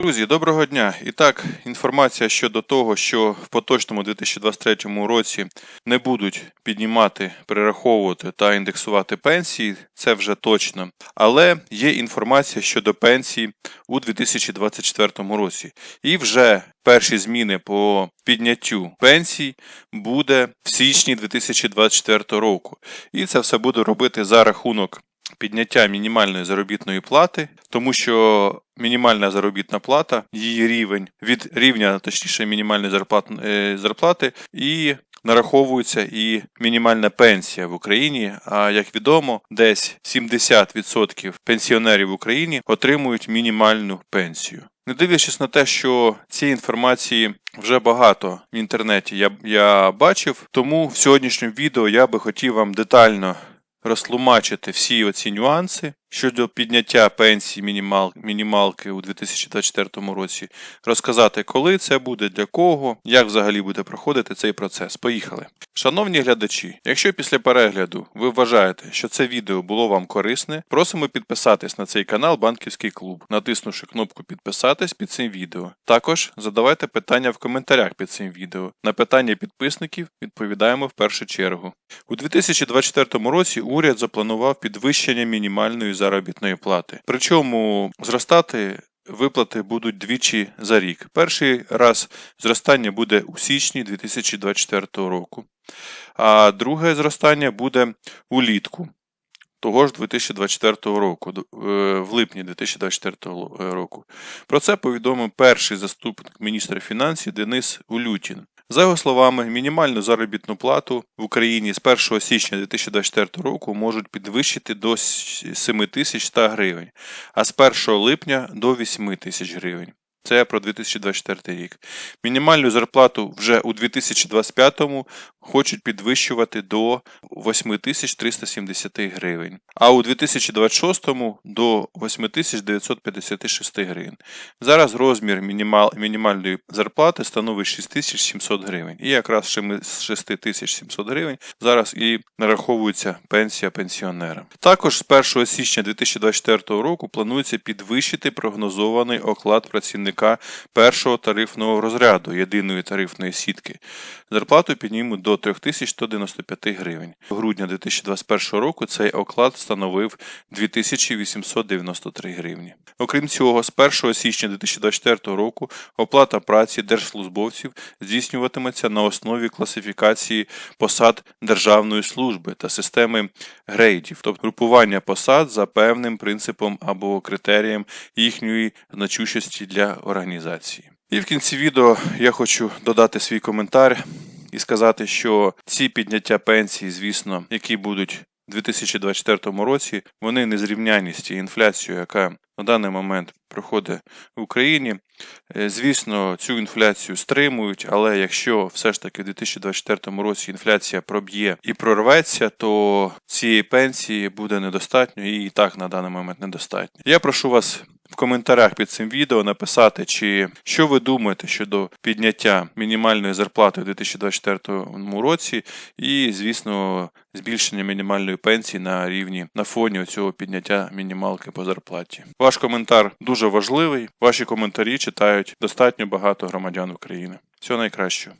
Друзі, доброго дня! І так, інформація щодо того, що в поточному 2023 році не будуть піднімати, перераховувати та індексувати пенсії, це вже точно. Але є інформація щодо пенсій у 2024 році. І вже перші зміни по підняттю пенсій буде в січні 2024 року. І це все буде робити за рахунок підняття мінімальної заробітної плати, тому що мінімальна заробітна плата, її рівень від рівня, точніше, мінімальної зарплат, е, зарплати, і нараховується і мінімальна пенсія в Україні. А як відомо, десь 70% пенсіонерів в Україні отримують мінімальну пенсію. Не дивлячись на те, що цієї інформації вже багато в інтернеті я, я бачив, тому в сьогоднішньому відео я би хотів вам детально розтлумачити всі оці нюанси щодо підняття пенсії мінімал, мінімалки у 2024 році, розказати, коли це буде, для кого, як взагалі буде проходити цей процес. Поїхали. Шановні глядачі, якщо після перегляду ви вважаєте, що це відео було вам корисне, просимо підписатись на цей канал Банківський клуб, натиснувши кнопку підписатись під цим відео. Також задавайте питання в коментарях під цим відео. На питання підписників відповідаємо в першу чергу. У 2024 році уряд запланував підвищення мінімальної заробітної плати. Причому зростати виплати будуть двічі за рік. Перший раз зростання буде у січні 2024 року, а друге зростання буде улітку. Того ж 2024 року, е, в липні 2024 року. Про це повідомив перший заступник міністра фінансів Денис Улютін. За його словами, мінімальну заробітну плату в Україні з 1 січня 2024 року можуть підвищити до 7100 гривень, а з 1 липня до 8 тисяч гривень. Це про 2024 рік. Мінімальну зарплату вже у 2025-му хочуть підвищувати до 8370 гривень, а у 2026-му до 8956 гривень. Зараз розмір мінімальної зарплати становить 6700 гривень. І якраз з 6700 гривень зараз і нараховується пенсія пенсіонерам. Також з 1 січня 2024 року планується підвищити прогнозований оклад працівника першого тарифного розряду єдиної тарифної сітки. Зарплату піднімуть до 3195 гривень. У грудня 2021 року цей оклад становив 2893 гривні. Окрім цього, з 1 січня 2024 року оплата праці держслужбовців здійснюватиметься на основі класифікації посад державної служби та системи грейдів, тобто групування посад за певним принципом або критерієм їхньої значущості для організації. І в кінці відео я хочу додати свій коментар і сказати, що ці підняття пенсії, звісно, які будуть у 2024 році, вони не зрівняні з тією інфляцією, яка на даний момент проходить в Україні. Е, звісно, цю інфляцію стримують, але якщо все ж таки в 2024 році інфляція проб'є і прорветься, то цієї пенсії буде недостатньо і і так на даний момент недостатньо. Я прошу вас коментарях під цим відео написати, чи що ви думаєте щодо підняття мінімальної зарплати у 2024 році, і, звісно, збільшення мінімальної пенсії на рівні на фоні цього підняття мінімалки по зарплаті. Ваш коментар дуже важливий. Ваші коментарі читають достатньо багато громадян України. Всього найкращого.